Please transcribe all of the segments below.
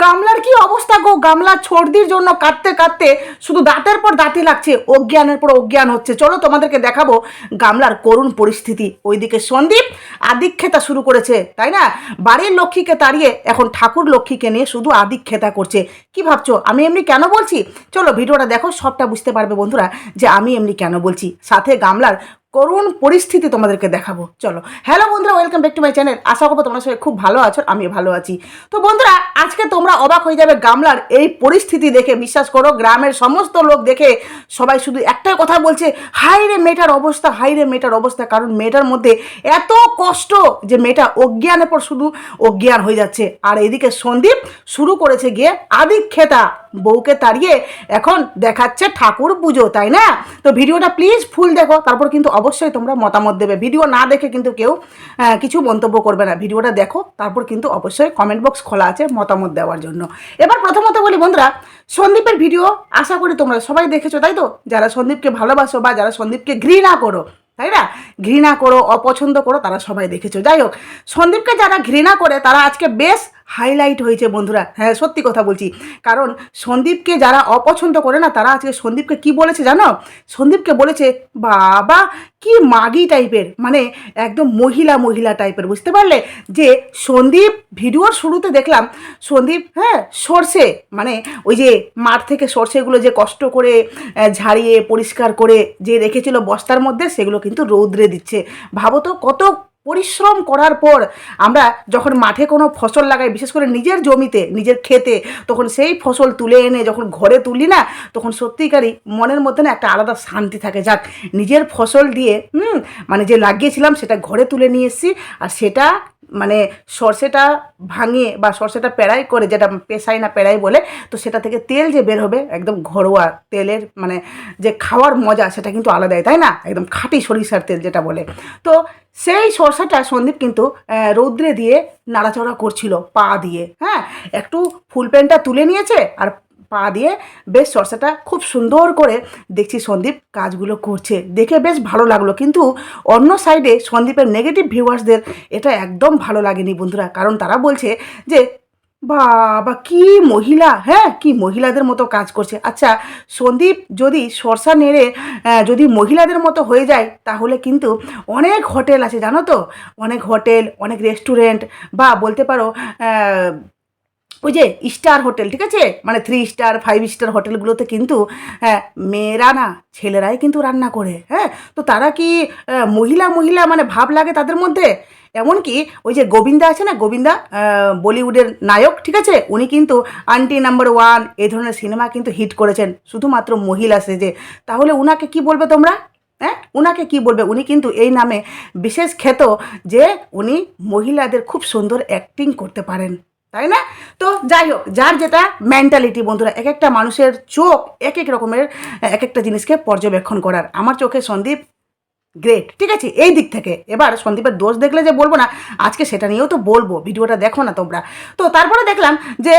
গামলার কি অবস্থা গো? গামলা ছর্দির জন্য কাঁদতে কাঁদতে শুধু দাঁতের পর দাঁতই লাগছে, অজ্ঞানের পর অজ্ঞান হচ্ছে। চলো তোমাদেরকে দেখাবো গামলার করুণ পরিস্থিতি। ওইদিকে সন্দীপ আদিক্ষেতা শুরু করেছে, তাই না? বাড়ির লক্ষ্মীকে তাড়িয়ে এখন ঠাকুর লক্ষ্মীকে নিয়ে শুধু আদিক্ষেতা করছে। কি ভাবছ, আমি এমনি কেন বলছি? চলো ভিডিওটা দেখো, সবটা বুঝতে পারবে বন্ধুরা যে আমি এমনি কেন বলছি। সাথে গামলার করুণ পরিস্থিতি তোমাদেরকে দেখাবো। চলো। হ্যালো বন্ধুরা welcome back to my channel আশা করব তোমরা সবাই খুব ভালো আছো আমি ভালো আছি। তো বন্ধুরা, আজকে তোমরা অবাক হয়ে যাবে গামলার এই পরিস্থিতি দেখে। বিশ্বাস করো, গ্রামের সমস্ত লোক দেখে সবাই শুধু একটাই কথা বলছে হাই রে মেয়েটার অবস্থা হাই রে মেয়েটার অবস্থা। কারণ মেয়েটার মধ্যে এত কষ্ট যে মেয়েটা অজ্ঞানের পর শুধু অজ্ঞান হয়ে যাচ্ছে। আর এদিকে সন্দীপ শুরু করেছে গিয়ে আদিক খেতা বউকে তাড়িয়ে এখন দেখাচ্ছে ঠাকুর পুজো, তাই না? তো ভিডিওটা প্লিজ ফুল দেখো, তারপর কিন্তু অবশ্যই তোমরা মতামত দেবে। ভিডিও না দেখে কিন্তু কেউ কিছু মন্তব্য করবে না। ভিডিওটা দেখো, তারপর কিন্তু অবশ্যই কমেন্ট বক্স খোলা আছে মতামত দেওয়ার জন্য। এবার প্রথমত বলি বন্ধুরা, সন্দীপের ভিডিও আশা করি তোমরা সবাই দেখেছ, তাই তো? যারা সন্দীপকে ভালোবাসো বা যারা সন্দীপকে ঘৃণা করো, তাই না? ঘৃণা করো, অপছন্দ করো, তারা সবাই দেখেছ। যাই হোক, সন্দীপকে যারা ঘৃণা করে, তারা আজকে বেশ হাইলাইট হয়েছে বন্ধুরা। হ্যাঁ সত্যি কথা বলছি। কারণ সন্দীপকে যারা অপছন্দ করে না, তারা আজকে সন্দীপকে কি বলেছে জানো? সন্দীপকে বলেছে, বাবা, কি মাগি টাইপের মানে একদম মহিলা মহিলা টাইপের বুঝতে পারলে? যে সন্দীপ ভিডিওর শুরুতে দেখলাম, সন্দীপ হ্যাঁ সর্ষে মানে ওই যে মাঠ থেকে সর্ষেগুলো যে কষ্ট করে ঝাড়িয়ে, পরিষ্কার করে যে রেখেছিল বস্তার মধ্যে, সেগুলো কিন্তু রৌদ্রে দিচ্ছে। ভাবো তো কত পরিশ্রম করার পর আমরা যখন মাঠে কোনো ফসল লাগাই, বিশেষ করে নিজের জমিতে, নিজের খেতে তখন সেই ফসল তুলে এনে যখন ঘরে তুলি না, তখন সত্যিকারই মনের মধ্যে না একটা আলাদা শান্তি থাকে। যাক, নিজের ফসল দিয়ে, হুম মানে যে লাগিয়েছিলাম সেটা ঘরে তুলে নিয়ে এসেছি আর সেটা মানে সর্ষেটা ভাঙিয়ে বা সর্ষেটা পেড়াই করে যেটা পেশাই না পেড়াই বলে, তো সেটা থেকে তেল যে বের হবে একদম ঘরোয়া তেলের মানে যে খাওয়ার মজা সেটা কিন্তু আলাদাই, তাই না? একদম খাঁটি সরিষার তেল যেটা বলে। তো সেই সরষাটা সন্দীপ কিন্তু রৌদ্রে দিয়ে নাড়াচড়া করছিল, পা দিয়ে। হ্যাঁ একটু ফুল প্যান্টটা তুলে নিয়েছে আর পা দিয়ে বেশ সরষাটা খুব সুন্দর করে দেখছি সন্দীপ কাজগুলো করছে। দেখে বেশ ভালো লাগল। কিন্তু অন্য সাইডে সন্দীপের নেগেটিভ ভিউয়ার্সদের এটা একদম ভালো লাগেনি বন্ধুরা। কারণ তারা বলছে যে বাবা, কি মহিলা? হ্যাঁ কি মহিলাদের মতো কাজ করছে। আচ্ছা সন্দীপ যদি সরষা নেড়ে যদি মহিলাদের মতো হয়ে যায়, তাহলে কিন্তু অনেক হোটেল আছে, জানো তো? অনেক হোটেল, অনেক রেস্টুরেন্ট বা বলতে পারো ওই যে স্টার হোটেল, ঠিক আছে? মানে থ্রি স্টার ফাইভ স্টার হোটেলগুলোতে কিন্তু হ্যাঁ মেয়েরা না, ছেলেরাই কিন্তু রান্না করে হ্যাঁ? তো তারা কি মহিলা মহিলা মানে ভাব লাগে তাদের মধ্যে? এমনকি ওই যে গোবিন্দা আছে না, গোবিন্দা বলিউডের নায়ক, ঠিক আছে? উনি কিন্তু আন্টি নাম্বার ওয়ান, এই ধরনের সিনেমা কিন্তু হিট করেছেন, শুধুমাত্র মহিলা সেজে তাহলে উনাকে কি বলবে তোমরা? হ্যাঁ? উনাকে কি বলবে? উনি কিন্তু এই নামে বিশেষ খ্যাত যে উনি মহিলাদের খুব সুন্দর অ্যাক্টিং করতে পারেন, তাই না? তো যাই হোক, যার যেটা মেন্টালিটি বন্ধুরা, এক একটা মানুষের চোখ এক এক রকমের, এক একটা জিনিসকে পর্যবেক্ষণ করার। আমার চোখে সন্দীপ গ্রেট ঠিক আছে, এই দিক থেকে। এবার সন্দীপের দোষ দেখলে যে বলব না, আজকে সেটা নিয়েও তো বলব, ভিডিওটা দেখো না তোমরা। তো তারপরে দেখলাম যে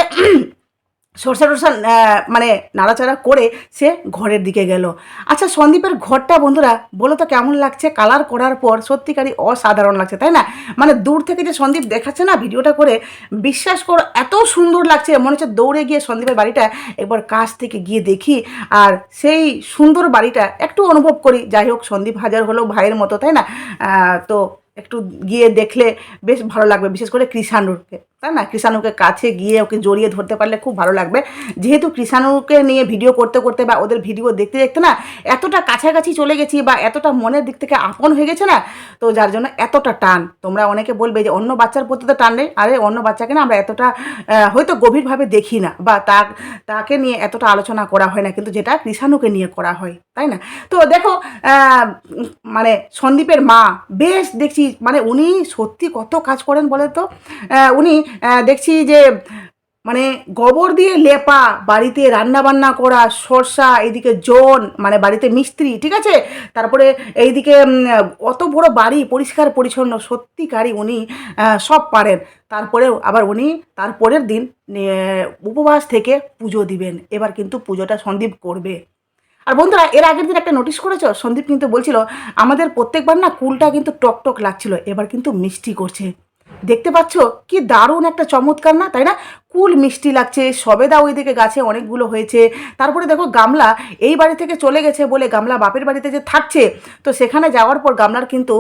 সরষা আহ, মানে নাড়াচাড়া করে সে ঘরের দিকে গেল। আচ্ছা সন্দীপের ঘরটা বন্ধুরা বলো তো কেমন লাগছে? কালার করার পর সত্যিকারই অসাধারণ লাগছে তাই না? মানে দূর থেকে যে সন্দীপ দেখাচ্ছে না ভিডিওটা করে বিশ্বাস করো এত সুন্দর লাগছে। মনে হচ্ছে দৌড়ে গিয়ে সন্দীপের বাড়িটা একবার কাছ থেকে গিয়ে দেখি। আর সেই সুন্দর বাড়িটা একটু অনুভব করি। যাই হোক সন্দীপ হাজার হলেও ভাইয়ের মতো তাই না? তো একটু গিয়ে দেখলে বেশ ভালো লাগবে বিশেষ করে কৃষাণুকে তাই না? কৃষাণুকে কাছে গিয়ে ওকে জড়িয়ে ধরতে পারলে খুব ভালো লাগবে। যেহেতু কৃষাণুকে নিয়ে ভিডিও করতে করতে বা ওদের ভিডিও দেখতে দেখতে না এতটা কাছাকাছি চলে গেছি বা এতটা মনের দিক থেকে আপন হয়ে গেছে না, তো যার জন্য এতটা টান। তোমরা অনেকে বলবে যে অন্য বাচ্চার প্রতি তো টান নেই। আরে অন্য বাচ্চাকে না আমরা এতটা হয়তো গভীরভাবে দেখি না বা তার তাকে নিয়ে এতটা আলোচনা করা হয় না, কিন্তু যেটা কৃষাণুকে নিয়ে করা হয়, তাই না? তো দেখো মানে সন্দীপের মা, বেশ দেখছি মানে উনি সত্যি কত কাজ করেন বলে তো উনি দেখছি যে মানে গোবর দিয়ে লেপা, বাড়িতে রান্না বান্না করা, সরষা, এইদিকে জন মানে বাড়িতে মিস্ত্রি, ঠিক আছে? তারপরে এইদিকে অত বড় বাড়ি, পরিষ্কার পরিচ্ছন্ন, সত্যিকারই উনি সব পারেন। তারপরেও আবার উনি তারপরের দিন উপবাস থেকে পুজো দিবেন। এবার কিন্তু পুজোটা সন্দীপ করবে। আর বন্ধুরা, এর আগের দিন একটা নোটিশ করেছ? সন্দীপ কিন্তু বলছিল, আমাদের প্রত্যেকবার না কুলটা কিন্তু টক টক লাগছিল, এবার কিন্তু মিষ্টি করছে। দেখতে পাচ্ছ? কি দারুণ একটা চমৎকার না, তাই না? কুল মিষ্টি লাগছে সবেদা ওইদিকে গাছে অনেকগুলো হয়েছে। তারপরে দেখো গামলা, এই বাড়ি থেকে চলে গেছে বলে গামলা বাপের বাড়িতে যে থাকছে, তো সেখানে যাওয়ার পর গামলার কিন্তু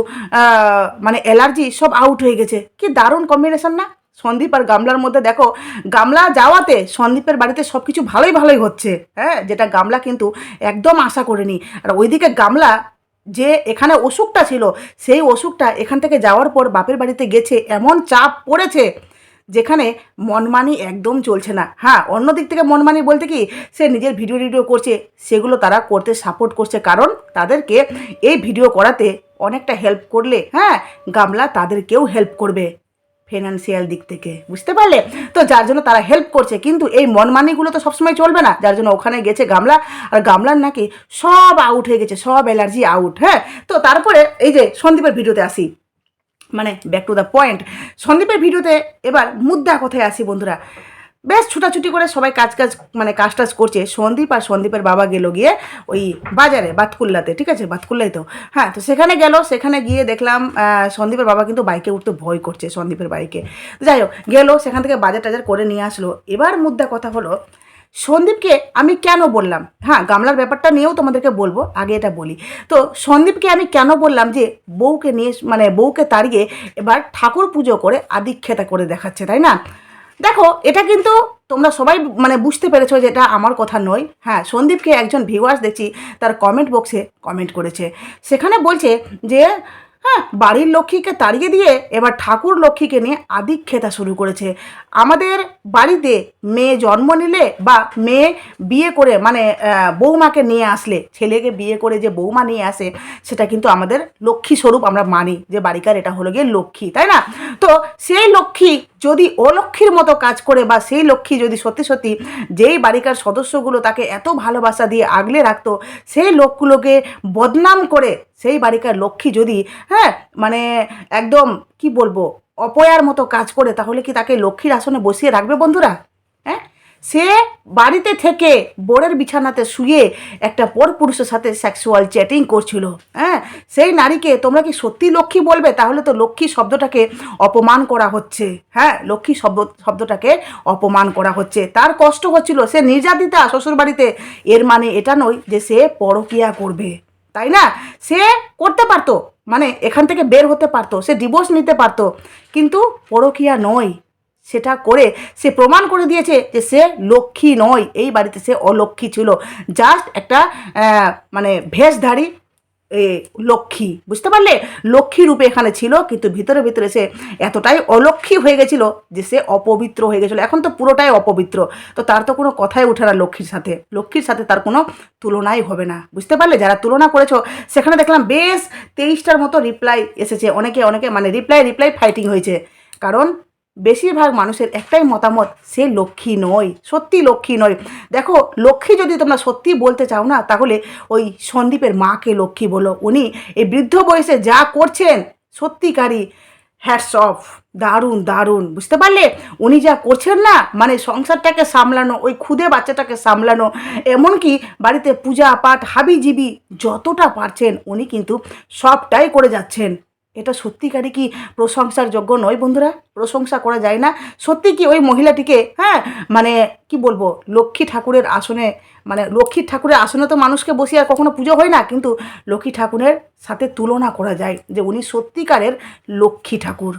মানে অ্যালার্জি সব আউট হয়ে গেছে। কি দারুণ কম্বিনেশন না? সন্দীপ আর গামলার মধ্যে দেখো, গামলা যাওয়াতে সন্দীপের বাড়িতে সব কিছু ভালোই ভালোই হচ্ছে। হ্যাঁ যেটা গামলা কিন্তু একদম আশা করেনি। আর ওইদিকে গামলা যে এখানে অসুখটা ছিল, সেই অসুখটা এখান থেকে যাওয়ার পর বাপের বাড়িতে গেছে, এমন চাপ পড়েছে যেখানে মনমানি একদম চলছে না। হ্যাঁ অন্য দিক থেকে মনমানি বলতে কি, সে নিজের ভিডিও টিডিও করছে, সেগুলো তারা করতে সাপোর্ট করছে, কারণ তাদেরকে এই ভিডিও করাতে অনেকটা হেল্প করলে হ্যাঁ গামলা তাদেরকেও হেল্প করবে। ফিনান্সিয়াল দিক থেকে, বুঝতে পারলে? তো যার জন্য তারা হেল্প করছে, কিন্তু এই মনমানিগুলো তো সবসময় চলবে না। যার জন্য ওখানে গেছে গামলা, আর গামলার নাকি সব আউট হয়ে গেছে, সব অ্যালার্জি আউট হ্যাঁ? তো তারপরে এই যে সন্দীপের ভিডিওতে আসি মানে ব্যাক টু দ্য পয়েন্ট সন্দীপের ভিডিওতে এবার মুদ্রা কোথায় আসি বন্ধুরা? বেশ ছুটাছুটি করে সবাই কাজ কাজ মানে কাজ টাজ করছে। সন্দীপ আর সন্দীপের বাবা গেল গিয়ে ওই বাজারে, বাতকুল্লাতে, ঠিক আছে? বাতকুল্লাই তো। হ্যাঁ তো সেখানে গেল, সেখানে গিয়ে দেখলাম সন্দীপের বাবা কিন্তু বাইকে উঠতে ভয় করছে সন্দীপের বাইকে। যাই হোক, গেল, সেখান থেকে বাজার টাজার করে নিয়ে আসলো। এবার মুদ্রা কথা হলো, সন্দীপকে আমি কেন বললাম? হ্যাঁ গামলার ব্যাপারটা নিয়েও তোমাদেরকে বলব, আগে এটা বলি। তো সন্দীপকে আমি কেন বললাম যে, বউকে নিয়ে মানে বউকে তাড়িয়ে এবার ঠাকুর পুজো করে আদিক্ষেতা করে দেখাচ্ছে, তাই না? দেখো, এটা কিন্তু তোমরা সবাই মানে বুঝতে পেরেছ যে এটা আমার কথা নয়। হ্যাঁ সন্দীপকে একজন ভিউয়ার্স দেখছি, তার কমেন্ট বক্সে কমেন্ট করেছে। সেখানে বলছে যে হ্যাঁ বাড়ির লক্ষ্মীকে তাড়িয়ে দিয়ে এবার ঠাকুর লক্ষ্মীকে নিয়ে আদিক্ষেতা শুরু করেছে। আমাদের বাড়িতে মেয়ে জন্ম নিলে বা মেয়ে বিয়ে করে মানে বৌমাকে নিয়ে আসলে, ছেলেকে বিয়ে করে যে বৌমা নিয়ে আসে, সেটা কিন্তু আমাদের লক্ষ্মী স্বরূপ আমরা মানি যে বাড়িকার এটা হলো গিয়ে লক্ষ্মী, তাই না? তো সেই লক্ষ্মী যদি অলক্ষ্মীর মতো কাজ করে বা সেই লক্ষ্মী যদি সত্যি সত্যি যেই বাড়িকার সদস্যগুলো তাকে এত ভালোবাসা দিয়ে আগলে রাখত, সেই লোকগুলোকে বদনাম করে সেই বাড়িকার লক্ষ্মী যদি হ্যাঁ মানে একদম কি বলব, অপয়ার মতো কাজ করে, তাহলে কি তাকে লক্ষ্মীর আসনে বসিয়ে রাখবে বন্ধুরা? হ্যাঁ? সে বাড়িতে থেকে বোরের বিছানাতে শুয়ে একটা পর পুরুষের সাথে সেক্সুয়াল চ্যাটিং করছিল। হ্যাঁ সেই নারীকে তোমরা কি সত্যি লক্ষ্মী বলবে? তাহলে তো লক্ষ্মী শব্দটাকে অপমান করা হচ্ছে। হ্যাঁ লক্ষ্মী শব্দ, শব্দটাকে অপমান করা হচ্ছে। তার কষ্ট হচ্ছিল, সে নির্যাতিতা শ্বশুর বাড়িতে এর মানে এটা নয় যে সে পরকিয়া করবে। তাই না? সে করতে পারতো মানে এখান থেকে বের হতে পারতো, সে ডিভোর্স নিতে পারতো। কিন্তু পরকিয়া নয়। সেটা করে, সে প্রমাণ করে দিয়েছে যে সে লক্ষ্মী নয়, এই বাড়িতে সে অলক্ষ্মী ছিল। জাস্ট একটা মানে ভেষধারী লক্ষ্মী, বুঝতে পারলে? লক্ষ্মী রূপে এখানে ছিল, কিন্তু ভিতরে ভিতরে সে এতটাই অলক্ষ্মী হয়ে গেছিল যে সে অপবিত্র হয়ে গেছিল। এখন তো পুরোটাই অপবিত্র। তো তার তো কোনো কথাই ওঠে না লক্ষ্মীর সাথে। লক্ষ্মীর সাথে তার কোনো তুলনাই হবে না। বুঝতে পারলে? যারা তুলনা করেছ, সেখানে দেখলাম বেশ তেইশটার মতো রিপ্লাই এসেছে। অনেকে অনেকে মানে রিপ্লাই রিপ্লাই ফাইটিং হয়েছে। কারণ বেশিরভাগ মানুষের একটাই মতামত, সে লক্ষ্মী নয়, সত্যি লক্ষ্মী নয়। দেখো, লক্ষ্মী যদি তোমরা সত্যি বলতে চাও না, তাহলে ওই সন্দীপের মাকে লক্ষ্মী বলো। উনি এই বৃদ্ধ বয়সে যা করছেন, সত্যিকারই হ্যাটস অফ দারুণ দারুণ, বুঝতে পারলে? উনি যা করছেন না মানে সংসারটাকে সামলানো, ওই খুদে বাচ্চাটাকে সামলানো, এমনকি বাড়িতে পূজা পাঠ, হাবিজিবি যতটা পারছেন, উনি কিন্তু সবটাই করে যাচ্ছেন। এটা সত্যিকারই কি প্রশংসার যোগ্য নয় বন্ধুরা? প্রশংসা করা যায় না। সত্যি কি ওই মহিলাটিকে হ্যাঁ মানে কি বলব, লক্ষ্মী ঠাকুরের আসনে মানে লক্ষ্মী ঠাকুরের আসনে তো মানুষকে বসিয়ে আর কখনো পুজো হয় না, কিন্তু লক্ষ্মী ঠাকুরের সাথে তুলনা করা যায় যে উনি সত্যিকারের লক্ষ্মী ঠাকুর।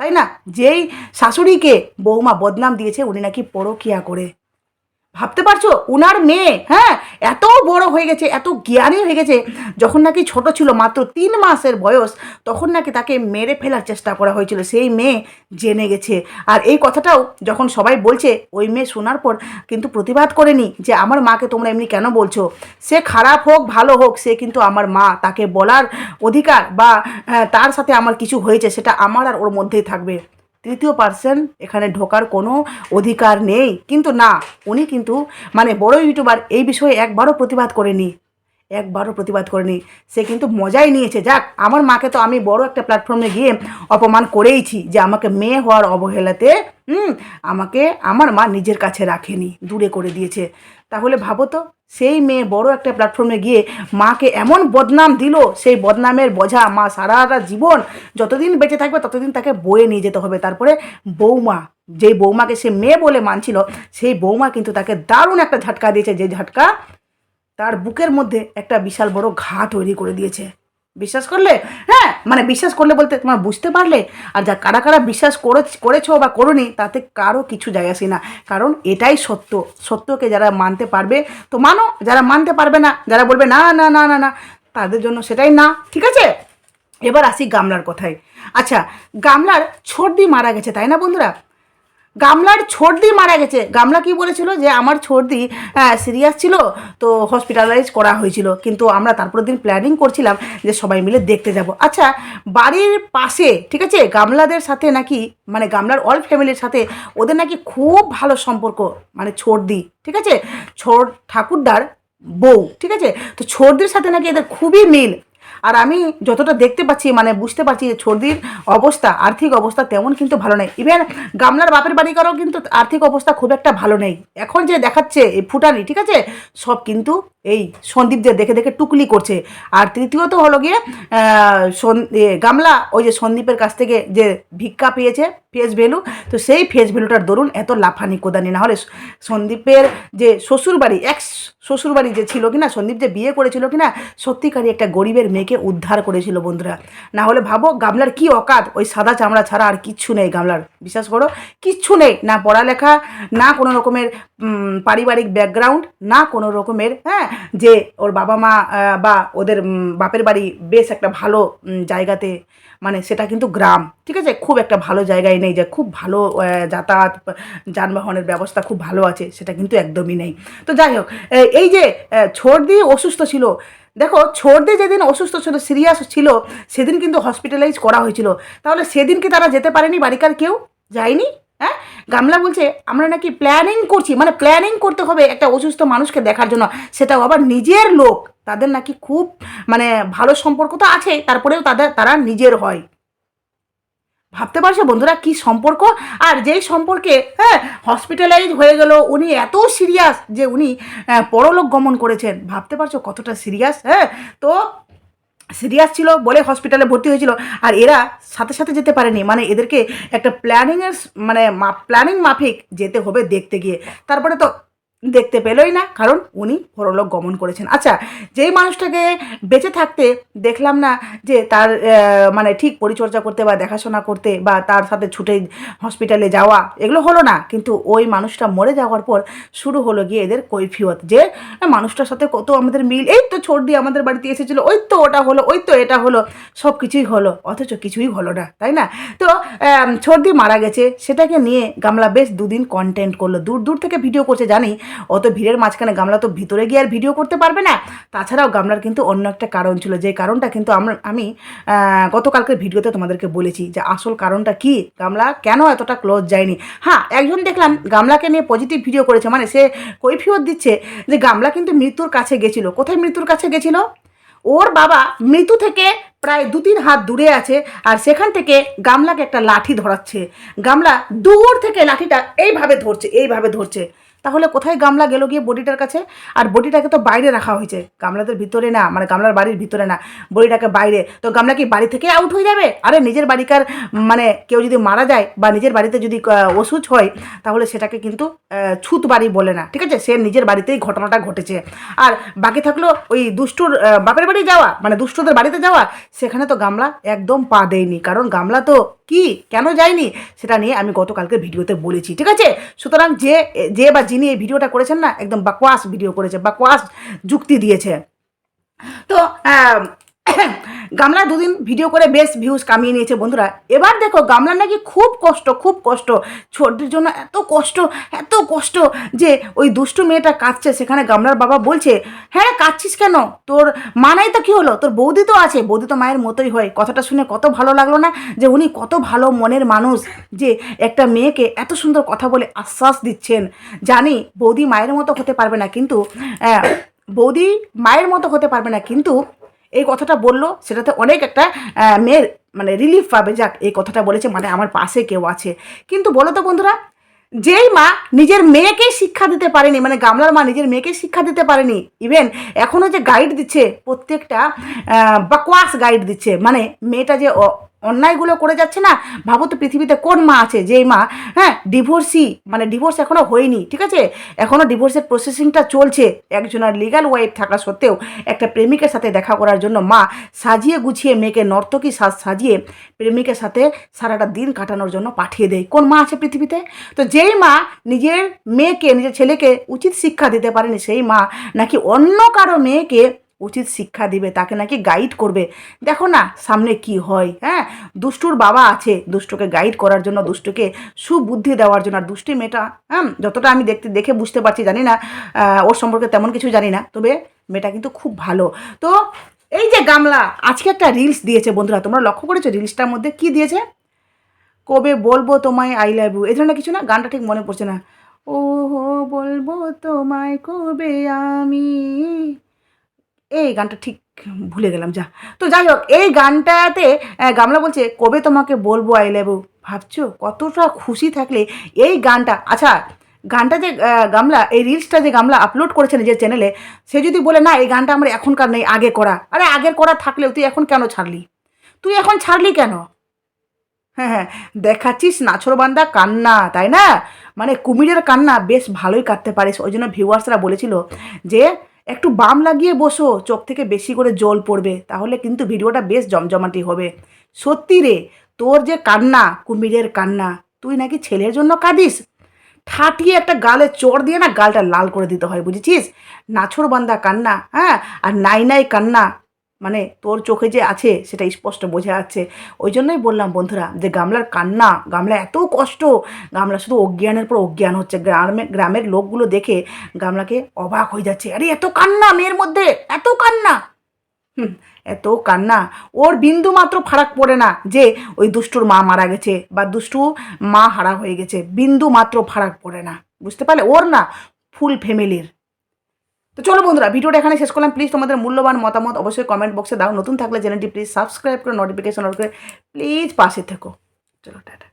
তাই না? যেই শাশুড়িকে বৌমা বদনাম দিয়েছে, উনি নাকি পরকিয়া করে। ভাবতে পারছ? উনার মেয়ে হ্যাঁ? এত বড় হয়ে গেছে, এত জ্ঞানী হয়ে গেছে। যখন নাকি ছোট ছিল, মাত্র তিন মাসের বয়স, তখন নাকি তাকে মেরে ফেলার চেষ্টা করা হয়েছিল। সেই মেয়ে জেনে গেছে। আর এই কথাটাও যখন সবাই বলছে, ওই মেয়ে শোনার পর কিন্তু প্রতিবাদ করেনি যে, আমার মাকে তোমরা এমনি কেন বলছো? সে খারাপ হোক, ভালো হোক, সে কিন্তু আমার মা। তাকে বলার অধিকার বা তার সাথে আমার কিছু হয়েছে, সেটা আমার আর ওর মধ্যেই থাকবে। তৃতীয় পার্সন এখানে ঢোকার কোনো অধিকার নেই। কিন্তু না, উনি কিন্তু মানে বড় ইউটিউবার, এই বিষয়ে একবারও প্রতিবাদ করেনি। একবারও প্রতিবাদ করেনি। সে কিন্তু মজাই নিয়েছে। যাক, আমার মাকে তো আমি বড় একটা প্ল্যাটফর্মে গিয়ে অপমান করেইছি যে আমাকে মেয়ে হওয়ার অবহেলাতে, হুম, আমাকে, আমার মা নিজের কাছে রাখেনি, দূরে করে দিয়েছে। তাহলে ভাবো তো সেই মেয়ে বড় একটা প্ল্যাটফর্মে গিয়ে মাকে এমন বদনাম দিল, সেই বদনামের বোঝা মা সারাটা জীবন যতদিন বেঁচে থাকবে ততদিন তাকে বয়ে নিয়ে যেতে হবে। তারপরে বৌমা, যেই বৌমাকে সে মেয়ে বলে মানছিল, সেই বৌমা কিন্তু তাকে দারুণ একটা ঝাটকা দিয়েছে। যে ঝাটকা তার বুকের মধ্যে একটা বিশাল বড় ঘা তৈরি করে দিয়েছে। বিশ্বাস করলে? হ্যাঁ মানে বিশ্বাস করলে বলতে তোমার বুঝতে পারলে? আর যা কারা কারা বিশ্বাস করে করেছ বা করোনি, তাতে কারও কিছু যায় আসে না। কারণ এটাই সত্য। সত্যকে যারা মানতে পারবে, তো মানো, যারা মানতে পারবে না, যারা বলবে, না না না না না, তাদের জন্য সেটাই না। ঠিক আছে? এবার আসি গামলার কথায়। আচ্ছা গামলার ছর্দি মারা গেছে, তাই না বন্ধুরা? গামলার ছর্দি মারা গেছে। গামলা কি বলেছিল যে, আমার ছর্দি সিরিয়াস ছিল, তো হসপিটালাইজ করা হয়েছিল। কিন্তু আমরা তারপরের দিন প্ল্যানিং করছিলাম যে সবাই মিলে দেখতে যাব। আচ্ছা বাড়ির পাশে, ঠিক আছে, গামলাদের সাথে নাকি মানে গামলার অল ফ্যামিলির সাথে ওদের নাকি খুব ভালো সম্পর্ক মানে ছর্দি ঠিক আছে? ছোট ঠাকুরদার বউ, ঠিক আছে? তো ছোটদের সাথে নাকি এদের খুবই মিল। আর আমি যতটা দেখতে পাচ্ছি মানে বুঝতে পারছি যে ছর্দির অবস্থা, আর্থিক অবস্থা তেমন কিন্তু ভালো নেই। ইভেন গামলার বাপের বাড়ি করেও কিন্তু আর্থিক অবস্থা খুব একটা ভালো নেই। এখন যে দেখাচ্ছে এই ফুটানি, ঠিক আছে? সব কিন্তু এই সন্দীপ যে দেখে দেখে টুকলি করছে। আর তৃতীয়ত হলো গিয়ে গামলা, ওই যে সন্দীপের কাছ থেকে যে ভিক্ষা পেয়েছে ফেস ভ্যালু তো সেই ফেস ভ্যালুটার দরুন এত লাফানি কোদানি। না হলে সন্দীপের যে শ্বশুরবাড়ি এক্স শ্বশুরবাড়ি যে ছিল কিনা, সন্দীপ যে বিয়ে করেছিল কিনা, সত্যিকারই একটা গরিবের মেয়েকে উদ্ধার করেছিল বন্ধুরা। না হলে ভাবো গামলার কি অকাত, ওই সাদা চামড়া ছাড়া আর কিচ্ছু নেই গামলার। বিশ্বাস করো, কিচ্ছু নেই, না পড়ালেখা, না কোনো রকমের পারিবারিক ব্যাকগ্রাউন্ড না কোনো রকমের হ্যাঁ যে ওর বাবা মা বা ওদের বাপের বাড়ি বেশ একটা ভালো জায়গাতে মানে সেটা কিন্তু গ্রাম ঠিক আছে? খুব একটা ভালো জায়গায় নেই যে খুব ভালো যাতায়াত যানবাহনের ব্যবস্থা খুব ভালো আছে সেটা কিন্তু একদমই নেই। তো যাই হোক এই যে আহ, ছর্দি অসুস্থ ছিল দেখো ছর্দি যেদিন অসুস্থ ছিল সিরিয়াস ছিল সেদিন কিন্তু হসপিটালাইজ করা হয়েছিল। তাহলে সেদিন কি তারা যেতে পারেনি বাড়িকার কেউ? যায়নি? হ্যাঁ? গামলা বলছে আমরা নাকি প্ল্যানিং করছি। মানে প্ল্যানিং করতে হবে একটা অসুস্থ মানুষকে দেখার জন্য সেটাও আবার নিজের লোক। তাদের নাকি খুব মানে ভালো সম্পর্ক তো আছে, তারপরেও তাদের, তারা নিজের হয়। ভাবতে পারছ বন্ধুরা কি সম্পর্ক? আর যেই সম্পর্কে হ্যাঁ হসপিটালাইজ হয়ে গেল, উনি এত সিরিয়াস যে উনি পরলোক গমন করেছেন। ভাবতে পারছ কতটা সিরিয়াস হ্যাঁ? তো সিরিয়াস ছিল বলে হসপিটালে ভর্তি হয়েছিল। আর এরা সাথে সাথে যেতে পারেনি। মানে এদেরকে একটা প্ল্যানিংয়ের মানে প্ল্যানিং মাফিক যেতে হবে দেখতে গিয়ে। তারপরে তো দেখতে পেলই না, কারণ উনি পরলোক গমন করেছেন। আচ্ছা যেই মানুষটাকে বেঁচে থাকতে দেখলাম না যে তার মানে ঠিক পরিচর্যা করতে বা দেখাশোনা করতে বা তার সাথে ছুটে হসপিটালে যাওয়া, এগুলো হলো না। কিন্তু ওই মানুষটা মরে যাওয়ার পর শুরু হলো গিয়ে এদের কৈফিয়ত যে মানুষটার সাথে কত আমাদের মিল? এই তো ছোট দিয়ে আমাদের বাড়িতে এসেছিল, ওই তো ওটা হলো, ওই তো এটা হলো, সব কিছুই হলো। অথচ কিছুই হলো না, তাই না? তো সর্দি মারা গেছে, সেটাকে নিয়ে গামলা বেশ দুদিন কন্টেন্ট করল। দূর দূর থেকে ভিডিও করছে, জানি অত ভিড়ের মাঝখানে গামলা তো ভিতরে গিয়ে আর ভিডিও করতে পারবে না। তাছাড়াও গামলার কিন্তু অন্য একটা কারণ ছিল, যে কারণটা কিন্তু আমরা, আমি গতকালকের ভিডিওতে তোমাদেরকে বলেছি যে আসল কারণটা কি? গামলা কেন এতটা ক্লোজ যায়নি? হ্যাঁ একজন দেখলাম গামলাকে নিয়ে পজিটিভ ভিডিও করেছে মানে সে কৈফিয়ত দিচ্ছে যে গামলা কিন্তু মৃত্যুর কাছে গেছিল। কোথায় মৃত্যুর কাছে গেছিল? ওর বাবা মৃত্যু থেকে প্রায় দু তিন হাত দূরে আছে আর সেখান থেকে গামলাকে একটা লাঠি ধরাচ্ছে। গামলা দূর থেকে লাঠিটা এইভাবে ধরছে এইভাবে ধরছে। তাহলে কোথায় গামলা গেল গিয়ে বডিটার কাছে? আর বডিটাকে তো বাইরে রাখা হয়েছে। গামলাদের ভিতরে না মানে গামলার বাড়ির ভিতরে না, বডিটাকে বাইরে। তো গামলা কি বাড়ি থেকে আউট হয়ে যাবে? আরে নিজের বাড়িকার মানে কেউ যদি মারা যায় বা নিজের বাড়িতে যদি অসুচ হয়, তাহলে সেটাকে কিন্তু ছুত বাড়ি বলে না, ঠিক আছে? সে নিজের বাড়িতেই ঘটনাটা ঘটেছে। আর বাকি থাকল ওই দুষ্টুর বাপের বাড়ি যাওয়া মানে দুষ্টদের বাড়িতে যাওয়া, সেখানে তো গামলা একদম পা দেয়নি। কারণ গামলা তো কি? কেন যায়নি? সেটা নিয়ে আমি গতকালকে ভিডিওতে বলেছি, ঠিক আছে? সুতরাং যে যে বা যিনি এই ভিডিওটা করেছেন না, একদম বাকওয়াস ভিডিও করেছে বাকওয়াস যুক্তি দিয়েছে। তো গামলা দুদিন ভিডিও করে বেশ ভিউজ কামিয়ে নিয়েছে বন্ধুরা। এবার দেখো, গামলার নাকি খুব কষ্ট খুব কষ্ট। ছোটদের জন্য এত কষ্ট এত কষ্ট যে ওই দুষ্টু মেয়েটা কাঁদছে। সেখানে গামলার বাবা বলছে হ্যাঁ কাঁদছিস কেন? তোর মা নাই তো কী হলো? তোর বৌদি তো আছে। বৌদি তো মায়ের মতোই হয়। কথাটা শুনে কত ভালো লাগল না যে উনি কত ভালো মনের মানুষ যে একটা মেয়েকে এত সুন্দর কথা বলে আশ্বাস দিচ্ছেন। জানি বৌদি মায়ের মতো হতে পারবে না, কিন্তু বৌদি মায়ের মতো হতে পারবে না, কিন্তু এই কথাটা বলল, সেটাতে অনেক একটা মেয়ের মানে রিলিফ পাবে। যাক, এই কথাটা বলেছে মানে আমার পাশে কেউ আছে। কিন্তু বলো তো বন্ধুরা, যেই মা নিজের মেয়েকেই শিক্ষা দিতে পারেনি মানে গামলার মা নিজের মেয়েকে শিক্ষা দিতে পারেনি ইভেন এখনও যে গাইড দিচ্ছে, প্রত্যেকটা বাকওয়াস গাইড দিচ্ছে মানে মেয়েটা যে অন্যায়গুলো করে যাচ্ছে না? ভাবো তো পৃথিবীতে কোন মা আছে? যেই মা হ্যাঁ ডিভোর্সি মানে ডিভোর্স এখনও হয়নি, ঠিক আছে? এখনও ডিভোর্সের প্রসেসিংটা চলছে। একজনের লিগাল ওয়াইফ থাকা সত্ত্বেও একটা প্রেমিকের সাথে দেখা করার জন্য মা সাজিয়ে গুছিয়ে মেয়েকে নর্তকী সাজ সাজিয়ে প্রেমিকের সাথে সারাটা দিন কাটানোর জন্য পাঠিয়ে দেয়। কোন মা আছে পৃথিবীতে? তো যেই মা নিজের মেয়েকে, নিজের ছেলেকে উচিত শিক্ষা দিতে পারেনি, সেই মা নাকি অন্য কারও মেয়েকে উচিত শিক্ষা দিবে, তাকে নাকি গাইড করবে। দেখো না সামনে কি হয় হ্যাঁ? দুষ্টুর বাবা আছে, দুষ্টুকে গাইড করার জন্য, দুষ্টুকে সুবুদ্ধি দেওয়ার জন্য। আর দুষ্টি মেয়েটা হ্যাঁ যতটা আমি দেখতে, দেখে বুঝতে পারছি, জানি না ওর সম্পর্কে তেমন কিছু জানি না, তবে মেয়েটা কিন্তু খুব ভালো। তো এই যে গামলা, আজকে একটা রিলস দিয়েছে বন্ধুরা, তোমরা লক্ষ্য করেছ রিলসটার মধ্যে কি দিয়েছে? কবে বলব তোমায় আই লাভ ইউ এই ধরনের কিছু না? গানটা ঠিক মনে পড়ছে না। ও বলব তোমায় কবে আমি এই গানটা ঠিক ভুলে গেলাম, যা। তো যাই হোক, এই গানটাতে গামলা বলছে, কবে তোমাকে বলব আই লেবু ভাবছ? কতটা খুশি থাকলে এই গানটা। আচ্ছা গানটা যে গামলা, এই রিলসটা যে গামলা আপলোড করেছে নিজের চ্যানেলে সে যদি বলে, না, এই গানটা আমার এখনকার নেই, আগে করা। আরে, আগের করা থাকলেও তুই এখন কেন ছাড়লি? তুই এখন ছাড়লি কেন? হ্যাঁ হ্যাঁ দেখাচ্ছিস নাছরবান্দা কান্না, তাই না? মানে কুমিরের কান্না বেশ ভালোই কাটতে পারিস। ওই জন্য ভিউয়ার্সরা বলেছিল যে একটু বাম লাগিয়ে বসো, চোখ থেকে বেশি করে জল পড়বে, তাহলে কিন্তু ভিডিওটা বেশ জমজমাটি হবে। সত্যি রে, তোর যে কান্না, কুমিরের কান্না, তুই নাকি ছেলের জন্য কাঁদিস? ঠাটিয়ে একটা গালে চড় দিয়ে না গালটা লাল করে দিতে হয়, বুঝেছিস? নাছর বান্দা কান্না হ্যাঁ? আর নাই নাই কান্না মানে তোর চোখে যে আছে সেটা স্পষ্ট বোঝা যাচ্ছে। ওই জন্যই বললাম, বন্ধুরা, যে গামলার কান্না, গামলা এত কষ্ট, গামলা শুধু অজ্ঞানের পর অজ্ঞান হচ্ছে। গ্রামে, গ্রামের লোকগুলো দেখে গামলাকে অবাক হয়ে যাচ্ছে। আরে, এত কান্না মেয়ের মধ্যে, এত কান্না। এত কান্না। ওর বিন্দু মাত্র ফারাক পড়ে না যে ওই দুষ্টুর মা মারা গেছে বা দুষ্টু মা হারা হয়ে গেছে। বিন্দু মাত্র ফারাক পড়ে না। বুঝতে পারলে? ওর না, ফুল ফ্যামিলির। তো চলো বন্ধুরা, ভিডিওটা এখানে শেষ করলাম। প্লিজ তোমাদের মূল্যবান মতামত অবশ্যই কমেন্ট বক্সে দাও। নতুন থাকলে চ্যানেলটি প্লিজ সাবস্ক্রাইব করে নোটিফিকেশন অন করে প্লিজ পাশে থেকো। চলো, টাটা।